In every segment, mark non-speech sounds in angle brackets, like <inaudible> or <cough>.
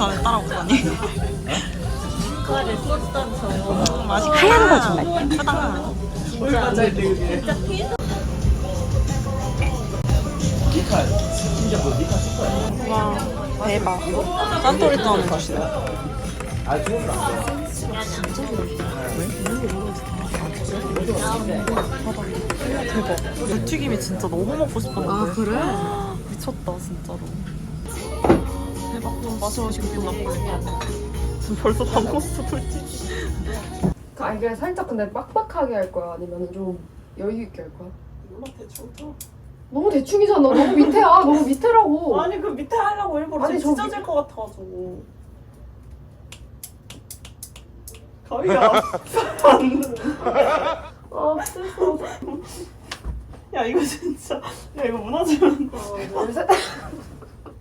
세로를 이렇게 고급진 차에 따라오다니. 가를 썼던 저. 맛있겠다. 하얀 거 줄래? 예쁘다. 와 대박. 산토리도 하는 것이네. 대박. 무튀김이 진짜 너무 먹고 싶었는데. 아 그래? 미쳤다 진짜로. 좀 마셔보시고 기분 나쁘네. 지금 벌써 다 먹었어 솔직히. 아 이게 살짝 근데 빡빡하게 할 거야 아니면 좀 여유 있게 할 거야? 몰라 대충 좀. 너무 대충이잖아 너무 밑에야 너무 밑에라고 아니 그 밑에 하려고 일부러 아니, 지금 저 찢어질 것 같아가지고. 가위가 <laughs> 아 스트레스 야 이거 진짜 야 이거 무너지면 하나 둘셋 <laughs>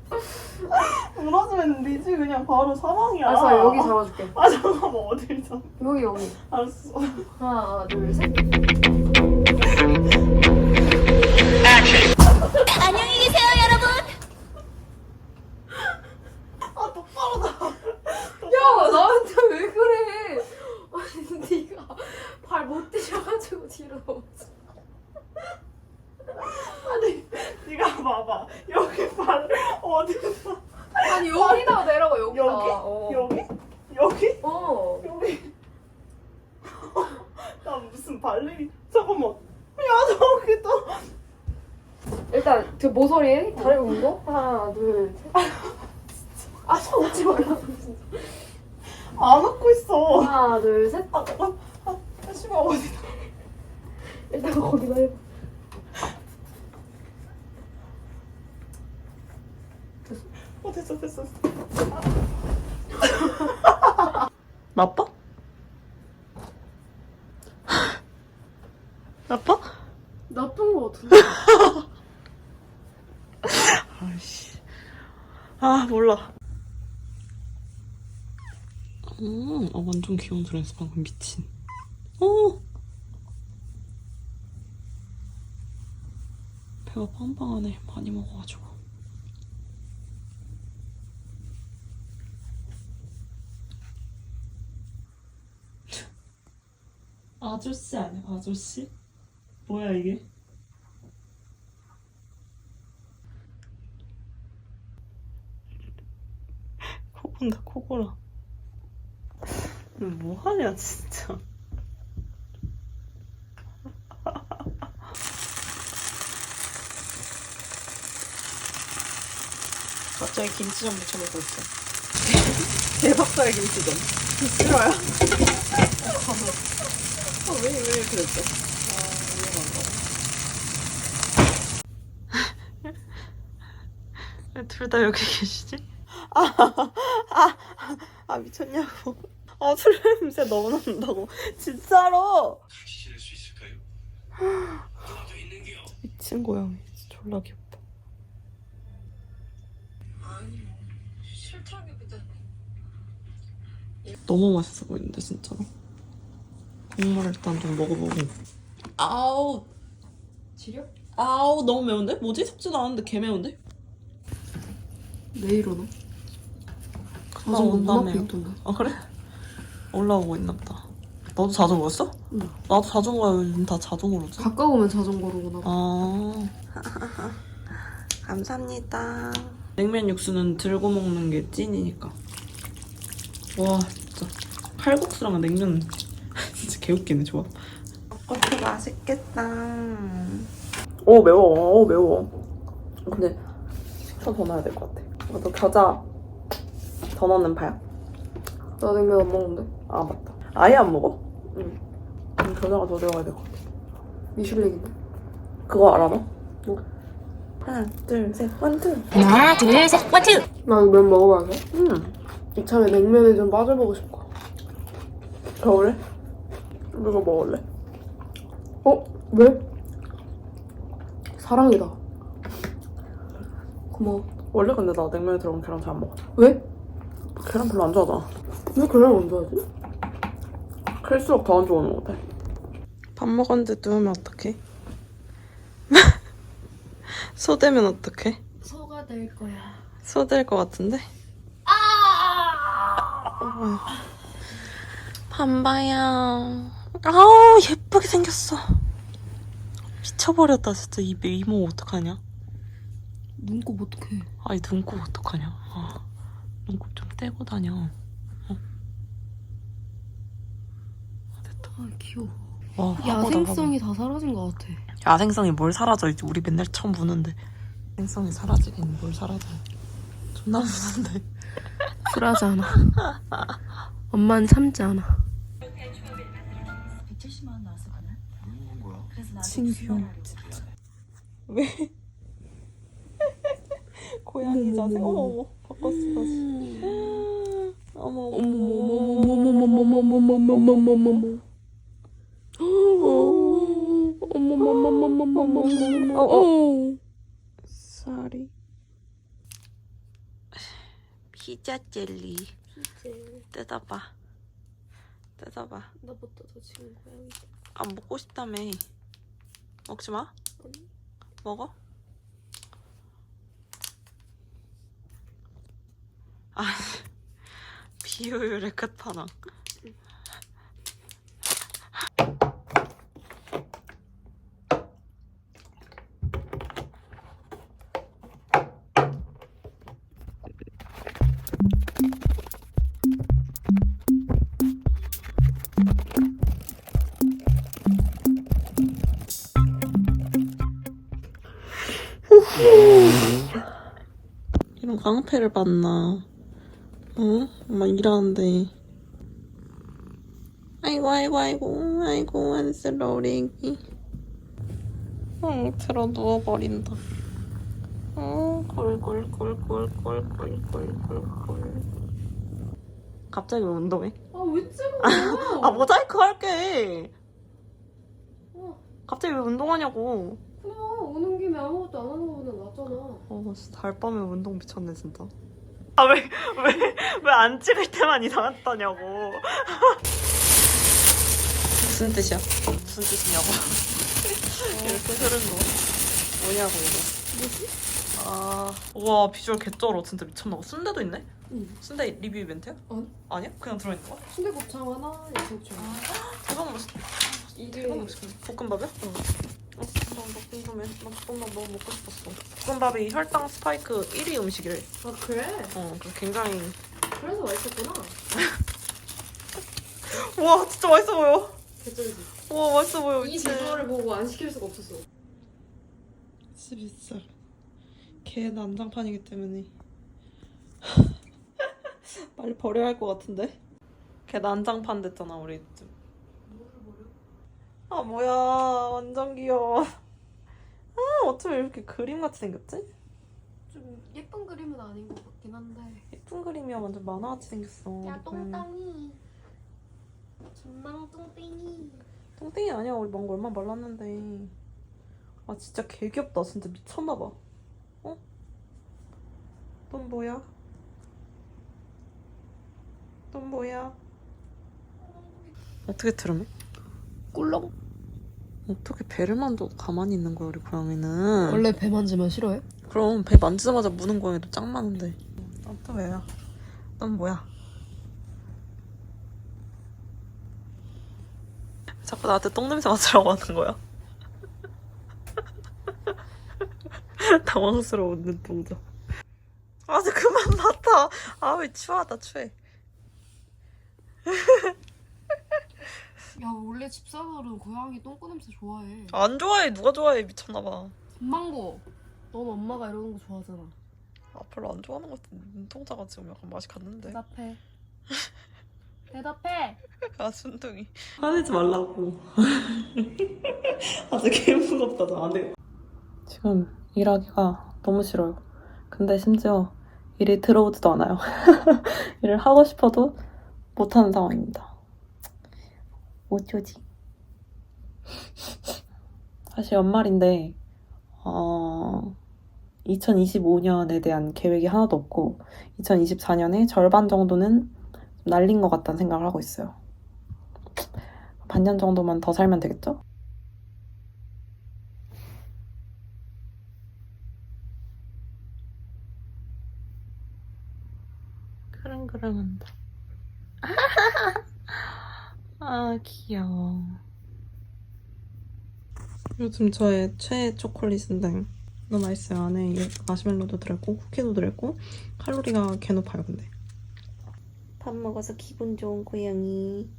<laughs> 무너지면 니지 그냥 바로 사망이야. 알았어 여기 잡아줄게 아 잠깐만 어딜 잡? 여기 여기 알았어. 하나 둘셋 안녕히 계세요, 여러분. 아 똑바로 나. 야 나한테 왜 그래 아니 네가 발못 뛰셔가지고 뒤로 네가 봐봐. 여기 발 어디서? 아니 여기다 내라고 여기다. 여기? 어. 여기? 여기? 어. 여기. <laughs> 나 무슨 발레리 잠깐만. 야 저기도. 일단 그 모서리에 다리 운거? 하나 둘 셋. 아차 웃지 진짜. 안 웃고 있어. 하나 둘셋. 아, 아, 아, 아, 씨발 어디다. 일단 거기다 해봐 어 됐어 됐어. 나빠? 나빠? 나쁜 거 같은데 아이씨. 아 몰라. 음, 어, 완전 귀여운 드레스 방금 미친. 어. 배가 빵빵하네. 많이 먹어가지고. 아저씨 아니야? 아저씨? 뭐야 이게? 코 본다 코골아 뭐 하냐 진짜 <laughs> 갑자기 김치전 무쳐 먹고 있어 <laughs> 대박사의 김치전 싫어요? <laughs> 어, 왜, 왜 그랬어? 왜둘다 여기 계시지? 아 미쳤냐고. 아 술 냄새 너무 난다고. 진짜로. 실을 수 있을까요? 미친 고양이. 진짜 졸라 귀엽다. 너무 맛있어 보이는데 진짜로. 국물 일단 좀 먹어보고. 아우 지려? 아우 너무 매운데? 뭐지? 섭지도 않았는데 개 매운데? 내일 오나? 자주 온다며요. 아 그래? 올라오고 있나 보다. 너도 자전거였어? 응. 나도 자전거야 요즘 다 자전거로지. 가까우면 자전거로 오나 봐아 <laughs> 감사합니다. 냉면 육수는 들고 먹는 게 찐이니까. 와 진짜 칼국수랑 냉면 개웃기네 좋아. 커피 맛있겠다. 오 매워. 오 매워. 근데 식초 더 넣어야 될 것 같아. 너 겨자 더 넣는 파야? 나 냉면 안 먹는데 아 맞다. 아예 안 먹어? 응. 그럼 겨자가 더 들어가야 될 것 같아. 미슐랭인데 그거 알아 너? 뭐? 하나 둘셋 원투. 하나, 둘, 셋, 원투. 나 이거 면 먹어봐야 돼? 음. 이참에 냉면에 좀 빠져보고 싶어 겨울에? 이거 먹을래? 어? 왜? 사랑이다. 고마워. 원래 근데 나 냉면에 들어간 계란 잘 안 먹어. 왜? 계란 별로 안 좋아하잖아. 왜 계란을 안 좋아하지? 클수록 더 안 좋아하는 것 같아. 밥 먹었는데 누우면 어떡해? <laughs> 소되면 어떡해? 소가 될 거야. 소될 것 같은데? 아! 어. 반바야. 아우 예쁘게 생겼어. 미쳐버렸다 진짜. 이 이모 어떡하냐? 눈곱 어떡해. 아이 눈곱 어떡하냐? 아, 눈곱 좀 떼고 다녀. 어? 아, 됐다. 아 귀여워. 와, 야생성이 다 사라진 것 같아. 야생성이 뭘 사라져 이제 우리 맨날 처음 보는데. 야생성이 사라지긴 뭘 사라져. 존나 무는데. <laughs> 쿨하잖아. 엄마는 참지 않아. 미친 귀여워 진짜 왜? 고양이 자세 어머 바꿨어 다시 어머 어머 어머 어머 어머 어머 어머 어머 어머 어머 어머 어머 어머 어머머머머머머머머머 쌀이 피자 젤리 뜯어봐 뜯어봐 나 못 뜯어 지금 고양이 안 먹고 싶다며 먹지 마. 먹어. 아, <laughs> 비효율의 끝판왕. 깡패를 봤나? 어? 엄마 일하는데. 아이고 아이고 아이고 아이고 안쓰러우리기. 응 들어 누워버린다. 응 꼴꼴꼴꼴꼴꼴꼴꼴꼴. 갑자기 왜 운동해? 아 왜 찍어? 아 모자이크 할게. 어. 갑자기 왜 운동하냐고. 그냥 오는 김에 아무것도 안 하는 거보다 낫잖아. 어, 진짜 달밤에 운동 미쳤네, 진짜. 아, 왜, 왜, 왜 안 찍을 때만 이상했다냐고. 무슨 뜻이야? 무슨 뜻이냐고. 이렇게 흐른 거. 뭐냐고, 이거. 뭐지? 아, 우와, 비주얼 개쩔어. 진짜 미쳤나 봐. 순대도 있네? 응. 순대 리뷰 이벤트야? 아니. 아니야? 그냥 들어있는 거야? 순대곱창 하나, 야채곱창 하나. 대박 맛있다. 이게 대박 맛있겠네. 볶음밥이야? 응. 어, 나, 나 궁금해. 나 볶음밥 너무 먹고 싶었어. 볶음밥이 혈당 스파이크 1위 음식이래. 아 그래? 어, 그래서 굉장히 그래서 맛있었구나. <laughs> 와 진짜 맛있어 보여. 개쩔지. 와 맛있어 보여. 이 비주얼을 보고 안 시킬 수가 없었어. 11살. 걔 난장판이기 때문에 <laughs> 빨리 버려야 할 것 같은데. 걔 난장판 됐잖아 우리 집. 아 뭐야 완전 귀여워. 아 어쩜 이렇게 그림같이 생겼지? 좀 예쁜 그림은 아닌 것 같긴 한데. 예쁜 그림이야 완전 만화같이 생겼어. 야 음. 똥땅이 전망 똥땡이 똥땡이 아니야 우리 망고 얼마 말랐는데. 아 진짜 개 귀엽다 진짜 미쳤나봐. 어? 넌 뭐야? 넌 뭐야? 어떻게 트름해? 꿀렁? 어떻게 배를 만져도 가만히 있는 거야 우리 고양이는 원래 배 만지면 싫어해? 그럼 배 만지자마자 무는 고양이도 짱 많은데 넌또 왜야? 넌 뭐야? 자꾸 나한테 똥냄새 맡으라고 하는 거야? 당황스러운 눈동자 아 이제 그만 맡아 아 왜 추하다 추해 <laughs> 야 원래 집사들은 고양이 똥꼬 냄새 좋아해. 안 좋아해. 누가 좋아해? 미쳤나봐. 금망고. 넌 엄마가 이러는 거 좋아하잖아. 아 별로 안 좋아하는 것 같은 눈동자가 지금 약간 맛이 갔는데. 대답해. <laughs> 대답해. 아 순둥이. 화내지 말라고. <laughs> 아주 개 무섭다 나안돼 지금 일하기가 너무 싫어요. 근데 심지어 일이 들어오지도 않아요. <laughs> 일을 하고 싶어도 못하는 상황입니다 어쩌지 사실 연말인데 어, 2025년에 대한 계획이 하나도 없고 2024년에 절반 정도는 날린 것 같다는 생각을 하고 있어요. 반년 정도만 더 살면 되겠죠? 그릉그릉한다. 아 귀여워. 요즘 저의 최애 초콜릿인데 너무 맛있어요. 안에 마시멜로도 들어있고 쿠키도 들어있고 칼로리가 개 높아요 근데. 밥 먹어서 기분 좋은 고양이.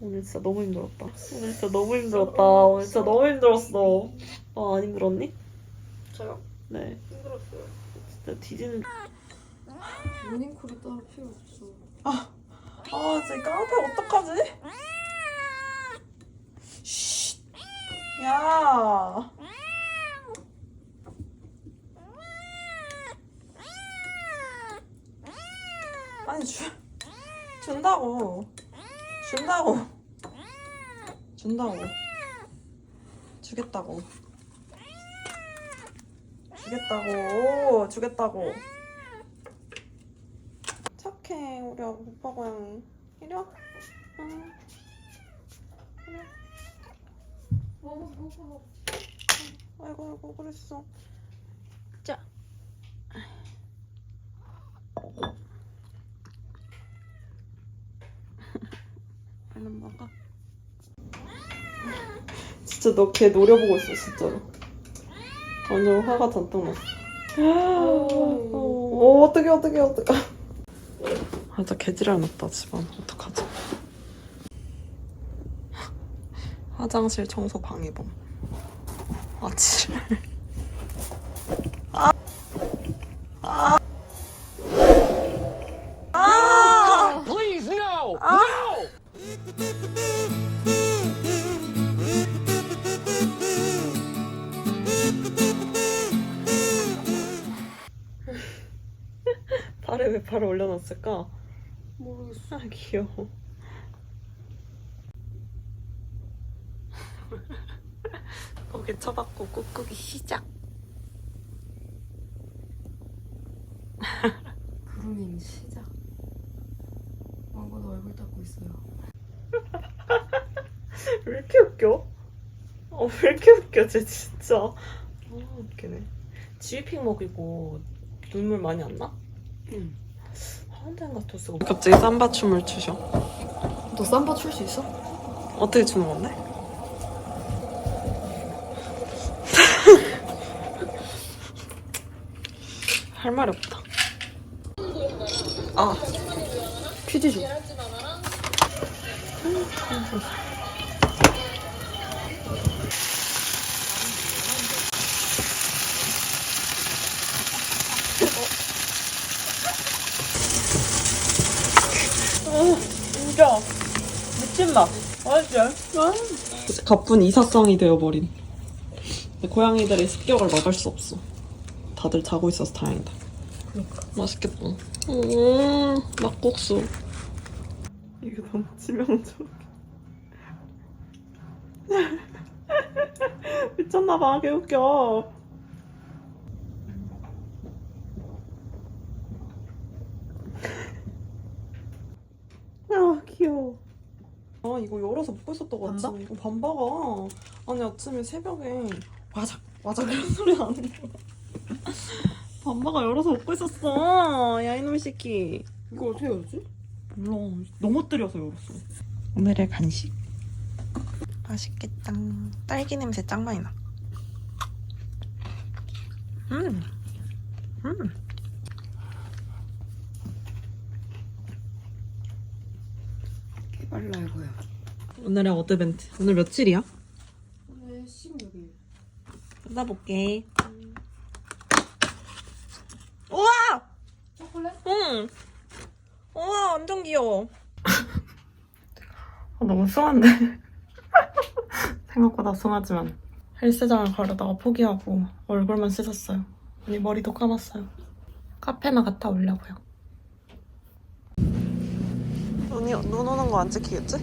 오늘 진짜 너무 힘들었다. 오늘 진짜 너무 힘들었다. 오늘 진짜 너무 힘들었어. 아, 안 힘들었니? 저요? 네. 힘들었어요. 진짜 뒤지는. 모닝콜이 따로 필요 없어. 아, 진짜 깡패 어떡하지? 쉿. 야. 아니, 주, 준다고. 준다고. 준다고. 주겠다고. 주겠다고. 주겠다고. 오빠 고양이 이리 와. 응. 먹어 먹어. 아이고 아이고 그랬어. 자. <laughs> 얼른 먹어. 진짜 너 걔 노려보고 있어 진짜로. 완전 화가 잔뜩 났어. <gasps> 어, 어떡해 어떡해 어떡해 아 진짜 개지랄 났다 집안. 어떡하지? <laughs> 화장실 청소 방해범. 아 지랄 아 귀여워 고개 쳐박고 꾹꾹이 시작 구름이 시작. 왕건 얼굴 닦고 있어요. <laughs> 왜 이렇게 웃겨? 어, 왜 이렇게 웃겨, 쟤 진짜. 아, 웃기네. 지휘핑 먹이고 눈물 많이 안 나? 응. 하운데인 같았어. 갑자기 삼바 춤을 추셔. 너 삼바 출 수 있어? 어떻게 추는 건데? <laughs> 할 말이 없다. 아, 퀴즈 줘. <laughs> 진짜 미친다. 맞지? 가쁜 이사성이 되어버린. 근데 고양이들의 습격을 막을 수 없어. 다들 자고 있어서 다행이다. 맛있겠다. 음, 막국수. 이게 너무 치명적. <laughs> 미쳤나봐, 개웃겨. 아, 귀여워. 아, 이거 열어서 먹고 있었던 거 같아. 이거 반바가. 아니, 아침에 새벽에 와작, 와작 이런 소리 나는 거야. 반바가 열어서 먹고 있었어. 야, 이놈 새끼. 이거 어떻게 열지? 몰라. 넘어뜨려서 열었어. 오늘의 간식. 맛있겠다. 딸기 냄새 짱 많이 나. 음. 음. 빨라 이거야. 오늘의 어드벤트. 오늘 며칠이야? 오늘 16일. 뜯어볼게. 우와! 초콜릿? 응. 우와, 완전 귀여워. <laughs> 아, 너무 숭한데? <laughs> 생각보다 숭하지만. 헬스장을 가려다가 포기하고 얼굴만 씻었어요. 아니, 머리도 감았어요. 카페나 갔다 오려고요. 눈이, 눈 오는 거 안 찍히겠지?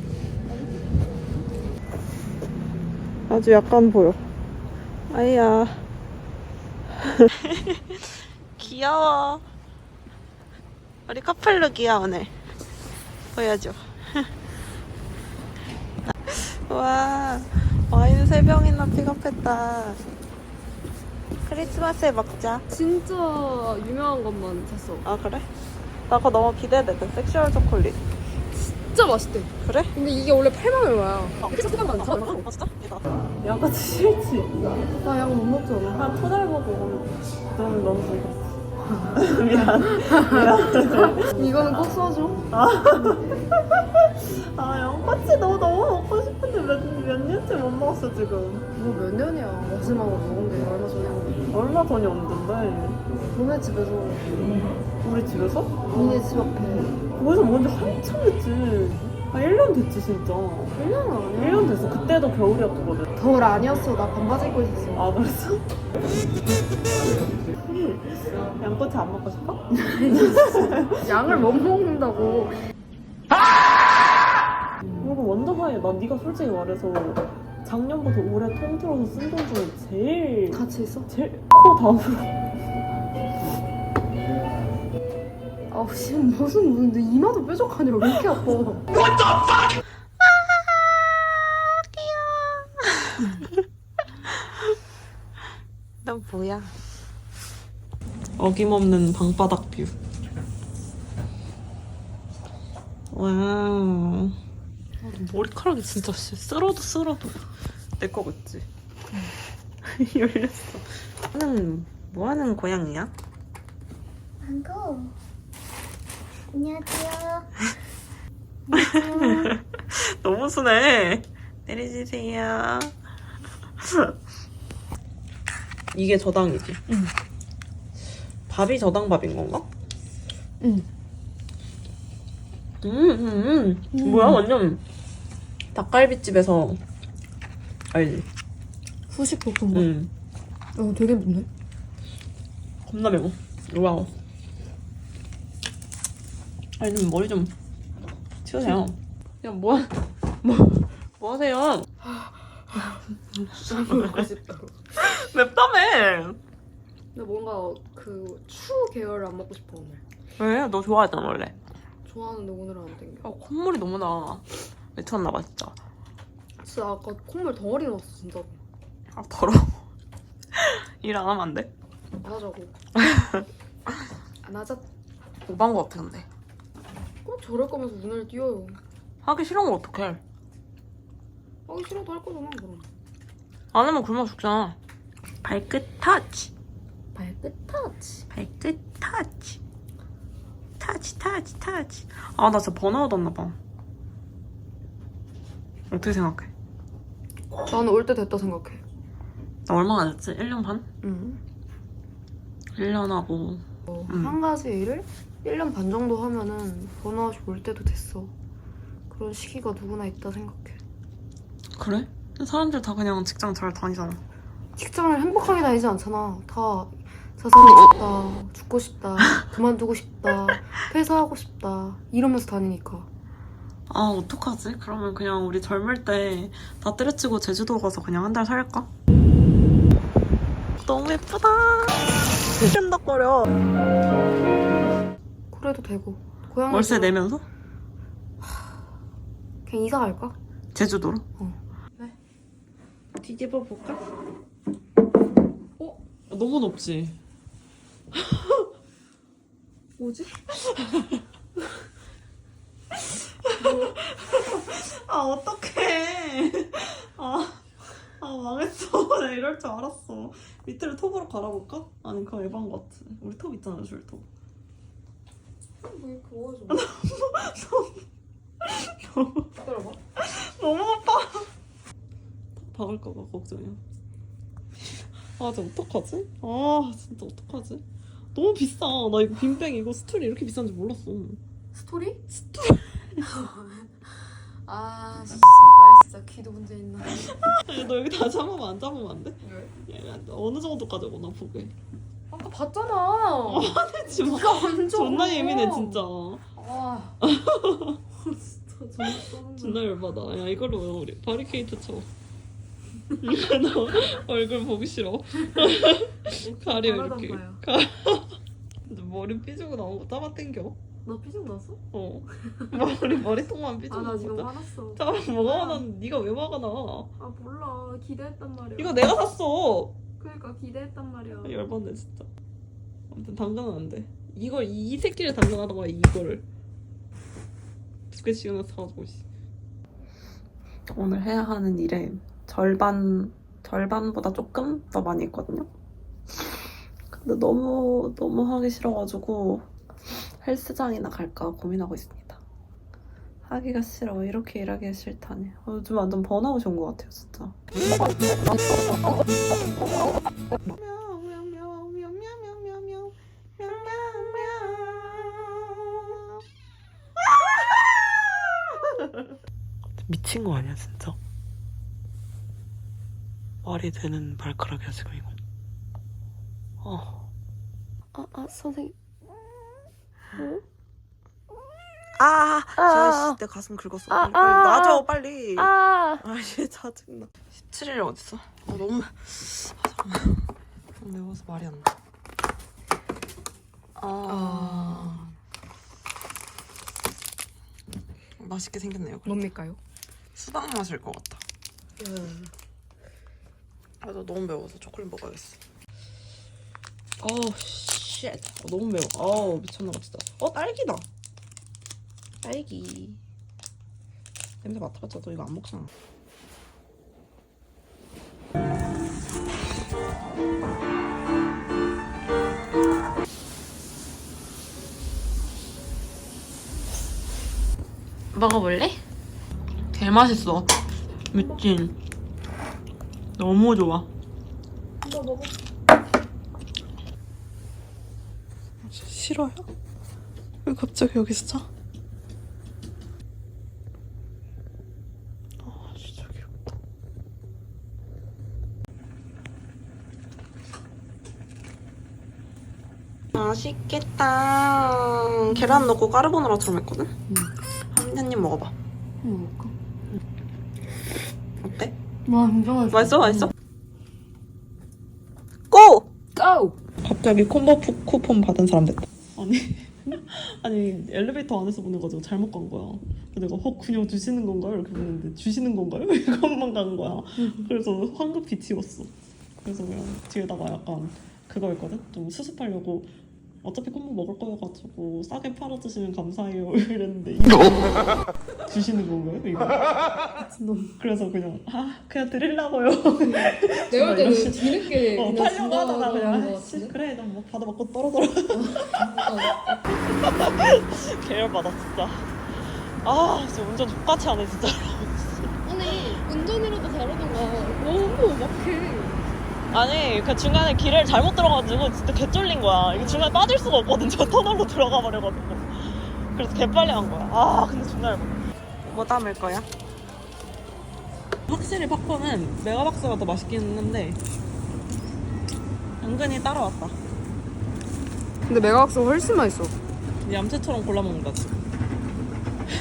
아주 약간 보여. 아이야. <laughs> 귀여워. 우리 커플룩이야 오늘. 보여줘. <laughs> 와 와인 세 병이나 픽업했다. 크리스마스에 먹자. 진짜 유명한 것만 샀어. 아 그래? 나 그거 너무 기대돼. 그 섹슈얼 초콜릿. 진짜 맛있대. 그래? 근데 이게 원래 8만 얼마야. 아 진짜? 양같이 싫지? 나양못 먹잖아. 한 토달 보고 너무 너무 <laughs> 즐겼어. 이거는 꼭 써줘. 아 양꼬치 너 너무 먹고 싶은데 몇, 몇 년째 못 먹었어 지금. 뭐 몇 년이야. 마지막으로 먹은 게 얼마 전에. 얼마 전이 언젠데? 너네 집에서 우리 집에서? 니네 집 앞에 거기서 지 한참 됐지. 아 1년 됐지 진짜. 1년 아니야? 1년 됐어. 그때도 겨울이었거든. 겨울 아니었어. 나 반바지 입고 있었어. 아 그랬어? <laughs> 양꼬치 안 먹고 싶어? <laughs> 양을 못 먹는다고. 그리고 완전 하얘. 난 네가 솔직히 말해서 작년부터 올해 통틀어서 쓴 돈 중에 제일 같이 있어? 제일 커 다음으 아우 씨 무슨 무슨 내 이마도 뾰족하냐 왜 이렇게 아파? <laughs> 넌 뭐야? 어김없는 방바닥 뷰. 와우. 아, 머리카락이 진짜 씨, 쓸어도 쓸어도 내거 같지? <laughs> 열렸어. 너는 뭐 하는 고양이야? 망고. 안녕하세요. <laughs> 너무 순해. 내려주세요. 이게 저당이지? 응. 밥이 저당밥인 건가? 응. 음, 음, 음. 뭐야, 완전. 닭갈비집에서. 알지? 후식 볶음밥. 응. 어 되게 맵네. 겁나 매워. 와우. 아니, 좀 머리 좀 치우세요. 그냥 뭐, 하- 뭐, 뭐 하세요? 먹고 <laughs> 싶다. 맵다며! 근데 뭔가 그 추 계열 안 먹고 싶어 오늘. 왜? 너 좋아하잖아, 원래. 좋아하는데 오늘은 안 땡겨. 아, 콧물이 너무 나. 미쳤나봐, 진짜. 진짜 아까 콧물 덩어리 넣었어 진짜로. 아, 더러워. <laughs> 일 안 하면 안 돼? 안 하자고. <laughs> 안 하자. 오반 거 같아, 근데. 꼭 저럴 거면서 눈을 띄워요. 하기 싫으면 어떡해. 하기 싫어도 할 거잖아 그럼. 안 하면 굶어 죽잖아. 발끝 터치. 발끝 터치. 발끝 터치. 터치, 터치, 터치. 아, 나 진짜 번아웃 왔나 봐. 어떻게 생각해? 나는 올 때 됐다 생각해. 나 얼마나 됐지? 1년 반? 응. 1년 하고. 어, 음. 한 가지 일을 1년 반 정도 하면은 번아웃이 올 때도 됐어. 그런 시기가 누구나 있다 생각해. 그래? 사람들 다 그냥 직장 잘 다니잖아. 직장을 행복하게 다니지 않잖아. 다 자살하고 싶다, 죽고 싶다, 그만두고 싶다, 퇴사하고 싶다 이러면서 다니니까. 아, 어떡하지? 그러면 그냥 우리 젊을 때 다 때려치고 제주도 가서 그냥 한 달 살까? 너무 예쁘다. 끈덕거려. 그래도 되고. 고향에 월세 내면서? 그냥 이사 갈까? 제주도로? 어. 네. 뒤집어 볼까? 어? 너무 높지? <laughs> 뭐지? <laughs> 아 어떡해 아, 아 망했어 <laughs> 나 이럴 줄 알았어 밑으로 톱으로 갈아볼까? 아니 그거 에반 것 같아 우리 톱 있잖아 줄톱 왜 이렇게 어워져? <laughs> 기다려봐. 너무 높아 박을까봐 걱정이야 아 진짜 어떡하지? 아 진짜 어떡하지? 너무 비싸 나 이거 빈백 이거 스토리 이렇게 비싼지 몰랐어 스토리? 스토리 <laughs> 아, 씨발 진짜 귀도 문제 있나? 아니, <laughs> 너 여기 다시 한 번만 안 잡으면 안 돼? 왜? 야, 어느 정도까지 오나 보게 아까 봤잖아. 네가 완전 존나. 예민해 진짜 아, <laughs> 진짜 존나 쏘는 존나 열받아. 야 이걸로 우리 바리케이트 쳐. 너 얼굴 보기 싫어. <laughs> 가려 이렇게. 거야. 가. 근데 머리 삐지고 나온 거 잡아당겨. 너 삐죽 났어? 어. 머리 머리통만 삐지고 아, 나 지금 거. 화났어. 자, 뭐가 화나? 네가 왜 화가 나? 아, 몰라. 기대했단 말이야. 이거 내가 샀어. 그러니까 기대했단 말이야. 열받네 진짜. 아무튼 당근은 안 돼. 이걸 이 새끼를 거야 이거를. 두 개씩이나 사가지고 씨. 오늘 해야 하는 일에 절반 절반보다 조금 더 많이 있거든요. 근데 너무 너무 하기 싫어가지고 헬스장이나 갈까 고민하고 있습니다. 하기가 싫어. 이렇게 일하기가 싫다니. 어, 요즘 완전 번아웃이 온 것 같아요, 진짜. 미친 거 아니야, 진짜? 말이 되는 발가락이야, 지금 이거. 어. 아, 아 선생님. 아, 아, 내 가슴 긁었어. 아, 빨리, 빨리 아, 놔줘, 빨리. 아. 아씨 짜증나. 17일이 어딨어? 아 너무 아, 잠깐만. 너무 매워서 말이 안 나. 아. 맛있게 생겼네요. 그래도. 뭡니까요? 수박 맛일 것 같다. 아, 나 너무 매워서 초콜릿 먹어야겠어. 어우, 쉣. 어, 너무 매워. 어우, 미쳤나 봐, 진짜. 어, 딸기다. 딸기. 냄새 맡아봤자 너 이거 안 먹잖아. 먹어볼래? 개 맛있어. 미친. 너무 좋아. 이거 먹어. 싫어요? 왜 갑자기 여기서 자? 아 진짜 귀엽다. 맛있겠다. 계란 넣고 까르보나라처럼 했거든? 한입 먹어봐. 먹을까? 어때? 와 진짜 맛있어. 맛있어? 맛있어? 고! 고! 갑자기 콤보 푸- 쿠폰 받은 사람 됐다. 아니, <laughs> 아니 엘리베이터 안에서 보내가지고 잘못 간 거야. 그래서 내가 어 그냥 주시는 건가요? 이렇게 보냈는데 주시는 건가요? <laughs> 이것만 간 거야. 그래서 황급히 지웠어. 그래서 그냥 뒤에다가 약간 그거 있거든? 좀 수습하려고 어차피 콤보 먹을 거여가지고 싸게 팔아주시면 감사해요. <laughs> 이랬는데 이거 <laughs> 주시는 건가요? 이거? 그래서 그냥 아 그냥 드리려고요. <laughs> 내가 볼 때는 뒤늦게 어, 팔려고 하다가 그냥 거 아, 씨? 그래 난 뭐 받아먹고 떨어져라. 계열 받아 진짜. 아 진짜 운전 족같이 하네 진짜 아니 운전이라도 잘하던가 너무 막해 아니 그 중간에 길을 잘못 들어가지고 진짜 개쫄린 거야. 이게 중간에 빠질 수가 없거든. <laughs> 저 터널로 들어가 버려가지고. 그래서 개빨리 한 거야. 아 근데 존나 얇아. 뭐 담을 거야? 확실히 팝콘은 메가박스가 더 맛있긴 했는데 은근히 따라왔다. 근데 메가박스가 훨씬 맛있어. 얌체처럼 골라 먹는다 지금.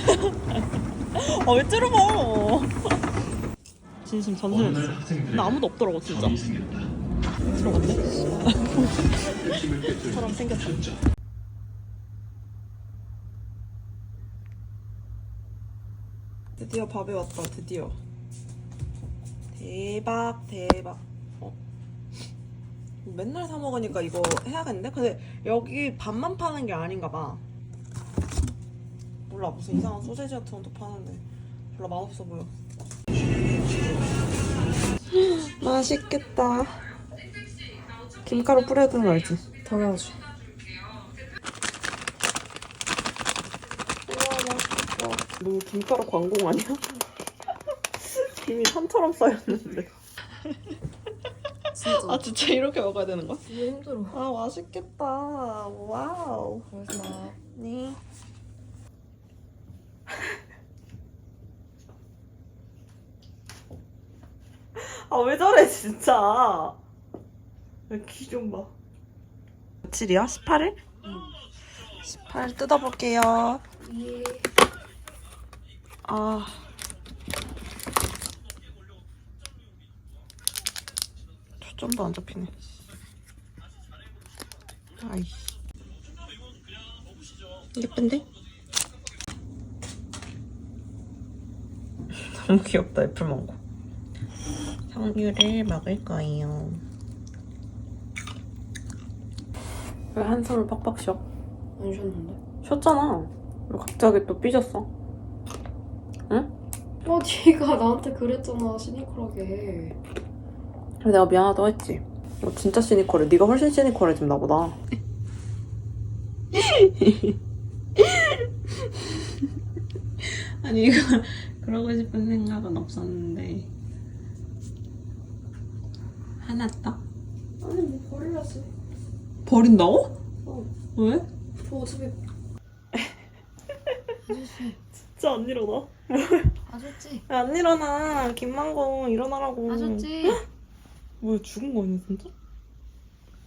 <laughs> 아 왜 찌르고? 진심 전설했어. 근데 아무도 없더라고 진짜. 들어갔네. 사람 생겼다. 드디어 밥에 왔다. 드디어. 대박 대박. 어. 맨날 사 먹으니까 이거 해야겠는데? 근데 여기 밥만 파는 게 아닌가 봐. 몰라 무슨 이상한 소세지 같은 것도 파는데 별로 맛없어 보여. <gasps> 맛있겠다. 김가루 뿌려야 되는 거 알지? 당연하지 우와 맛있겠다. 너 김가루 광공 아니야? <laughs> 김이 산처럼 쌓였는데. 진짜 아 진짜 이렇게 먹어야 되는 거야? 너무 힘들어 아 맛있겠다. 와우. 맛있나 네. 아 왜 저래 진짜. 키 좀 봐. 며칠이야? 18일? 18 뜯어볼게요. 아. 초점도 안 잡히네. 아이. 예쁜데? 너무 귀엽다 애플망고 향유를 먹을 거예요 왜 한숨을 빡빡 쉬어? 안 쉬었는데 쉬었잖아 왜 갑자기 또 삐졌어? 어 네가 나한테 그랬잖아 시니컬하게 그래 내가 미안하다고 했지. 어, 진짜 시니컬해. 네가 훨씬 시니컬해 지금 나보다. <laughs> 아니 이거 <laughs> 그러고 싶은 생각은 없었는데 화났다. 아니 뭐 버려야지 버린다고? 어. 왜? 저 어차피 아저씨 진짜 안 일어나. 아저씨 안 일어나. 김만공 일어나라고. 아저씨 <gasps> 뭐야 죽은 거 아니야 진짜?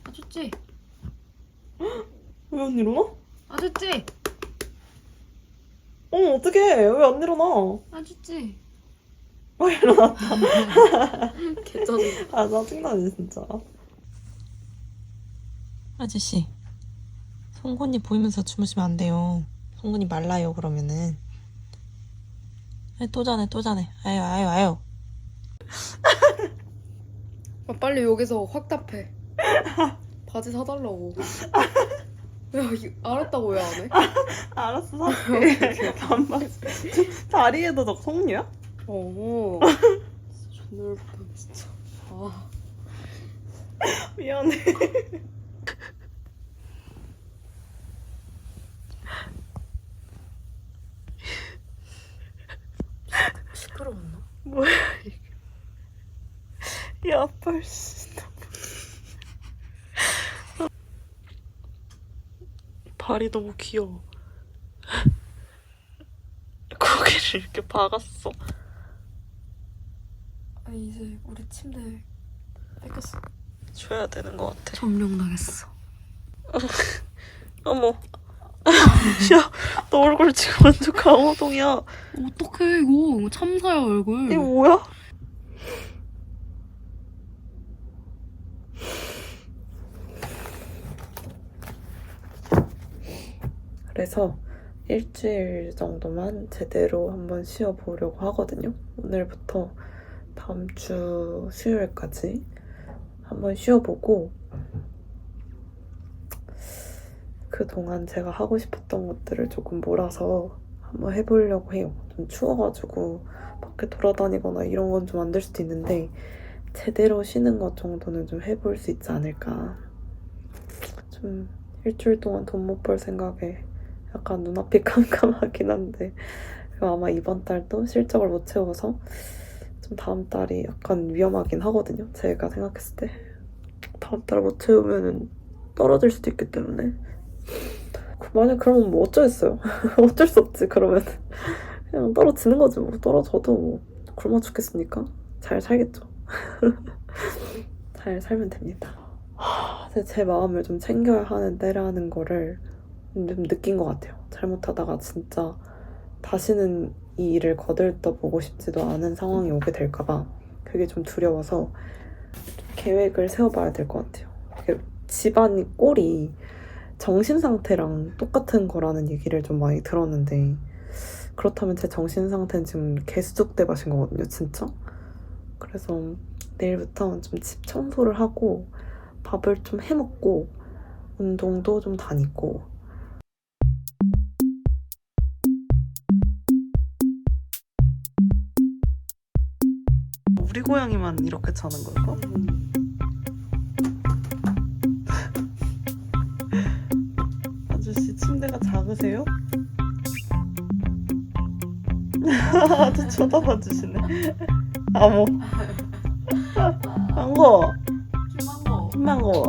아저씨 <gasps> 왜 안 일어나? 아저씨 어 어떡해 왜 안 일어나? 아저씨 아 일어났다. 개짜증 아 짜증나네 진짜. 아저씨, 송곳니 보이면서 주무시면 안 돼요. 송곳니 말라요, 그러면은. 아이, 또 자네, 또 자네. 아유, 아유, 아유. <laughs> 아, 빨리 여기서 확 답해 바지 사달라고 <laughs> 야 이- 알았다고 왜 안 해? <laughs> 알았어 살게. 반반. 다리에도 너 속류야? 어 존나 열받아 진짜 아 미안해. 시끄러웠나? 뭐야 이게. 야 벌써. 발이 너무 귀여워. 고개를 이렇게 박았어. 아 이제 우리 침대 뺏겼어 줘야 되는 것 같아. 점령 당했어 <laughs> 어머. <laughs> 야, 너 얼굴 지금 완전 강호동이야. 어떡해 이거 이거 참사야 얼굴 이거 뭐야? 그래서 일주일 정도만 제대로 한번 쉬어보려고 하거든요. 오늘부터 다음 주 수요일까지 한번 쉬어보고 그동안 제가 하고 싶었던 것들을 조금 몰아서 한번 해보려고 해요. 좀 추워가지고 밖에 돌아다니거나 이런 건 좀 안 될 수도 있는데 제대로 쉬는 것 정도는 좀 해볼 수 있지 않을까. 좀 일주일 동안 돈 못 벌 생각에 약간 눈앞이 <laughs> 깜깜하긴 한데 아마 이번 달도 실적을 못 채워서 좀 다음 달이 약간 위험하긴 하거든요. 제가 생각했을 때 다음 달 못 채우면은 떨어질 수도 있기 때문에 만약 그러면 뭐 어쩌겠어요. <laughs> 어쩔 수 없지 그러면 그냥 떨어지는 거지 뭐 떨어져도 뭐 굶어 죽겠으니까 잘 살겠죠. <laughs> 잘 살면 됩니다. 제 마음을 좀 챙겨야 하는 때라는 거를 좀 느낀 것 같아요. 잘못하다가 진짜 다시는 이 일을 거들떠 보고 싶지도 않은 상황이 오게 될까봐 그게 좀 두려워서 좀 계획을 세워봐야 될 것 같아요. 집안 꼴이 정신 상태랑 똑같은 거라는 얘기를 좀 많이 들었는데 그렇다면 제 정신 상태는 지금 개수족대 마신 거거든요, 진짜. 그래서 내일부터 좀 집 청소를 하고 밥을 좀 해먹고 운동도 좀 다니고 고양이만 이렇게 자는 걸까? <laughs> 아저씨 침대가 작으세요? <laughs> 아주 쳐다봐 주시네. 아모. 망고. 김만고 망고.